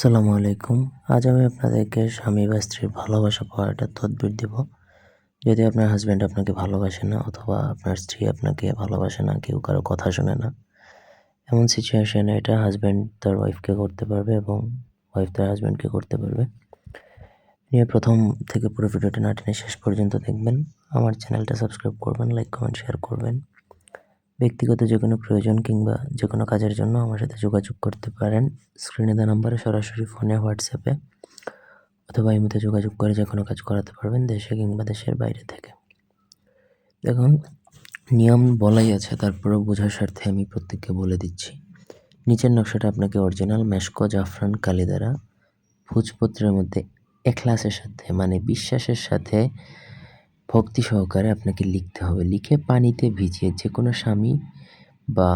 আসসালামু আলাইকুম। আজ আমি আপনাদেরকে স্বামী বা স্ত্রীর ভালোবাসা পাওয়ার একটা তদবির দিব। যদি আপনার হাজব্যান্ড আপনাকে ভালোবাসে না, অথবা আপনার স্ত্রী আপনাকে ভালোবাসে না, কেউ কারও কথা শোনে না, এমন সিচুয়েশানে এটা হাজব্যান্ড তার ওয়াইফকে করতে পারবে এবং ওয়াইফ তার হাজব্যান্ডকে করতে পারবে। নিয়ে প্রথম থেকে পুরো ভিডিওটা না টেনে শেষ পর্যন্ত দেখবেন। আমার চ্যানেলটা সাবস্ক্রাইব করবেন লাইক কমেন্ট শেয়ার করবেন। ব্যক্তিগত যে কোনো প্রয়োজন কিংবা যে কোনো কাজের জন্য আমার সাথে যোগাযোগ করতে পারেন। স্ক্রিনে দেওয়া নাম্বারে সরাসরি ফোনে হোয়াটসঅ্যাপে অথবা মধ্যে যোগাযোগ করে যে কোনো কাজ করাতে পারবেন দেশে কিংবা দেশের বাইরে থেকে। দেখুন, নিয়ম বলাই আছে, তারপরেও বোঝার স্বার্থে আমি প্রত্যেককে বলে দিচ্ছি। নিচের নকশাটা আপনাকে অরিজিনাল মেশকো জাফরান কালি দ্বারা ভোজপত্রের মধ্যে এখলাসের সাথে মানে বিশ্বাসের সাথে ভক্তি সহকারে আপনাকে লিখতে হবে। লিখে পানিতে ভিজিয়ে যে কোনো স্বামী বা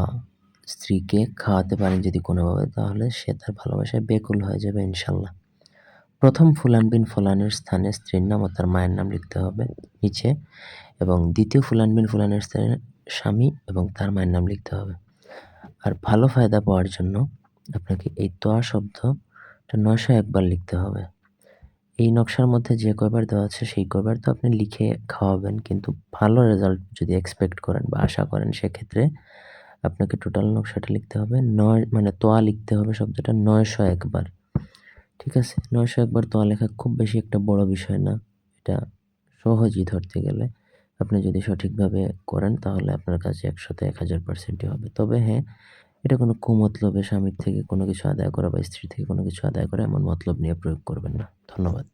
স্ত্রীকে খাওয়াতে পারেন যদি কোনোভাবে, তাহলে সে তার ভালোবাসায় বেকুল হয়ে যাবে ইনশাল্লাহ। প্রথম ফুলানবিন ফুলানের স্থানে স্ত্রীর নাম ও তার মায়ের নাম লিখতে হবে নিচে এবং দ্বিতীয় ফুলানবিন ফুলানের স্থানে স্বামী এবং তার মায়ের নাম লিখতে হবে। আর ভালো ফায়দা পাওয়ার জন্য আপনাকে এই তোয়া শব্দটা নয়শো একবার লিখতে হবে। এই নকশার মধ্যে যে কয়বার দেওয়া আছে, সেই কয়বার তো আপনি লিখে খাওয়াবেন। কিন্তু ভালো রেজাল্ট যদি এক্সপেক্ট করেন বা আশা করেন, সেক্ষেত্রে আপনাকে টোটাল নকশাটা লিখতে হবে। নয় মানে তোয়া লিখতে হবে শব্দটা নয়শো একবার। ঠিক আছে? নয়শো একবার তোয়া লেখা খুব বেশি একটা বড় বিষয় না। এটা সহজই ধরতে গেলে। আপনি যদি সঠিকভাবে করেন, তাহলে আপনার কাছে একশোতে এক হাজার পার্সেন্টই হবে। তবে হ্যাঁ এটা কোনো কুমতলবে স্বামীর থেকে কোনো কিছু আদায় করা বা স্ত্রী থেকে কোনো কিছু আদায় করা এমন মতলব নিয়ে প্রয়োগ করবেন না। ধন্যবাদ।